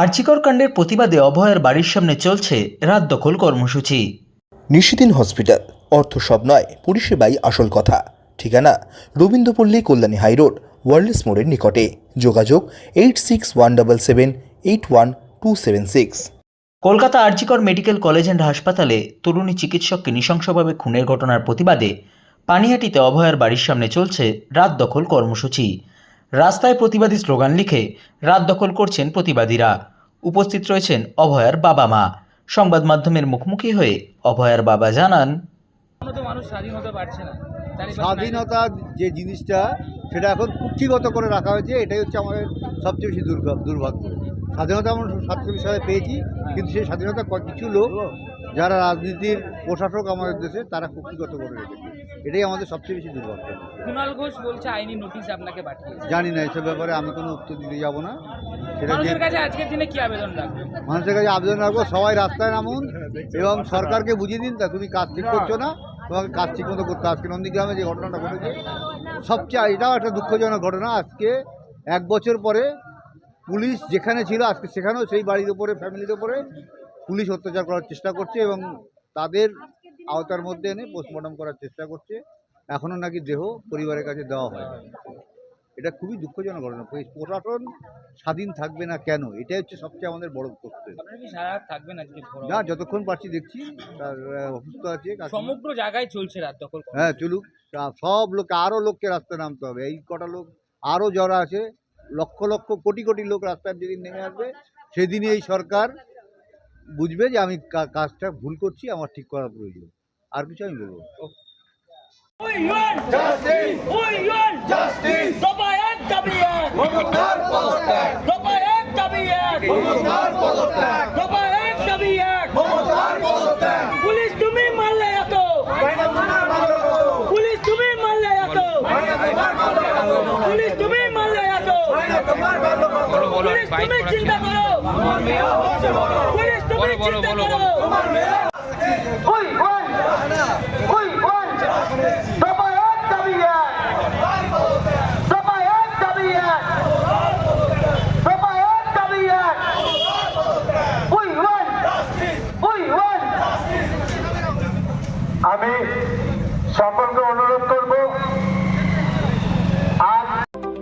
আর্চিকর কাণ্ডের প্রতিবাদে অভয়ের বাড়ির সামনে চলছে রাত দখল কর্মসূচি। নিশিদিন হসপিটাল। অর্থ সব নয় পরিষেবাই আসল কথা। ঠিকানা রবীন্দ্রপল্লী কল্যাণী হাইরোড ওয়ার্ল্ডস মোড়ের নিকটে। যোগাযোগ eight six one double seven eight one two seven six. Kolkata R G Kar medical college and হাসপাতালে তরুণী চিকিৎসককে নৃশংসভাবে খুনের ঘটনার প্রতিবাদে পানিহাটিতে অভয়ার বাড়ির সামনে চলছে রাত দখল কর্মসূচি। রাস্তায় প্রতিবাদী স্লোগান লিখে রাত দখল করছেন প্রতিবাদীরা। উপস্থিত রয়েছেন অভয়ার বাবা মা। সংবাদ মাধ্যমের মুখোমুখি হয়ে অভয়ার বাবা জানান এখনও তো মানুষ স্বাধীনতা যে জিনিসটা সেটা এখন কুক্ষিগত করে রাখা হয়েছে এটাই হচ্ছে আমাদের সবচেয়ে বেশি দুর্ভাগ্য। স্বাধীনতা আমরা সাতচল্লিশ সালে পেয়েছি কিন্তু সেই স্বাধীনতা কিছু লোক যারা রাজনীতির প্রশাসক আমাদের দেশে তারা কুক্ষিগত করে রেখেছে। এটাই আমাদের সবচেয়ে বেশি দুর্ভাগ্য কুণাল ঘোষ বলছে আইনি নোটিশ আপনাকে পাঠিয়েছে। জানি না এসব ব্যাপারে আমি কোনো উত্তর দিতে যাব না। সেটা মানুষের কাছে আজকের দিনে কি আবেদন রাখবেন? মানুষের কাছে আবেদন রাখব সবাই রাস্তায় নামুন এবং সরকারকে বুঝিয়ে দিন তা তুমি কাজ ঠিক করছ না তোমাকে কাজ ঠিক মতো করতে। আজকে নন্দীগ্রামে যে ঘটনাটা ঘটেছে সবচেয়ে এটাও একটা দুঃখজনক ঘটনা। আজকে এক বছর পরে পুলিশ যেখানে ছিল আজকে সেখানেও সেই বাড়ির উপরে ফ্যামিলির উপরে পুলিশ অত্যাচার করার চেষ্টা করছে এবং তাদের আওতার মধ্যে এনে পোস্টমর্টম করার চেষ্টা করছে। এখনও নাকি দেহ পরিবারের কাছে দেওয়া হয় এটা খুবই দুঃখজনক ঘটনা। প্রশাসন স্বাধীন থাকবে না কেন? এটাই হচ্ছে সবচেয়ে আমাদের বড় প্রশ্ন। আপনারা কি সারা রাত থাকবেন আজকে ভোর না যতক্ষণ পারছি দেখছি। তার অসুস্থ আছে সমগ্র জায়গায় চলছে রাত দখল হ্যাঁ চলুক। সব লোককে আরও লোককে রাস্তায় নামতে হবে। এই কটা লোক আরও যারা আছে লক্ষ লক্ষ কোটি কোটি লোক রাস্তায় যেদিন নেমে আসবে সেদিনই এই সরকার বুঝবে যে আমি কাজটা ভুল করছি আমার ঠিক করা প্রয়োজন। আর কিছু আমি বলব না। পুলিশ তুমি মারলে এত পুলিশ তুমি মারলে এত পুলিশ তুমি মারলে এত পুলিশ তুমি চিন্তা করো। পুলিশ তুমি চিন্তা করো। ওই ওই ওই ওই। দফা এক দাবি এক। দফা এক দাবি এক। দফা এক দাবি এক। ওই ওই ওই ওই। আমি সকলকে অনুরোধ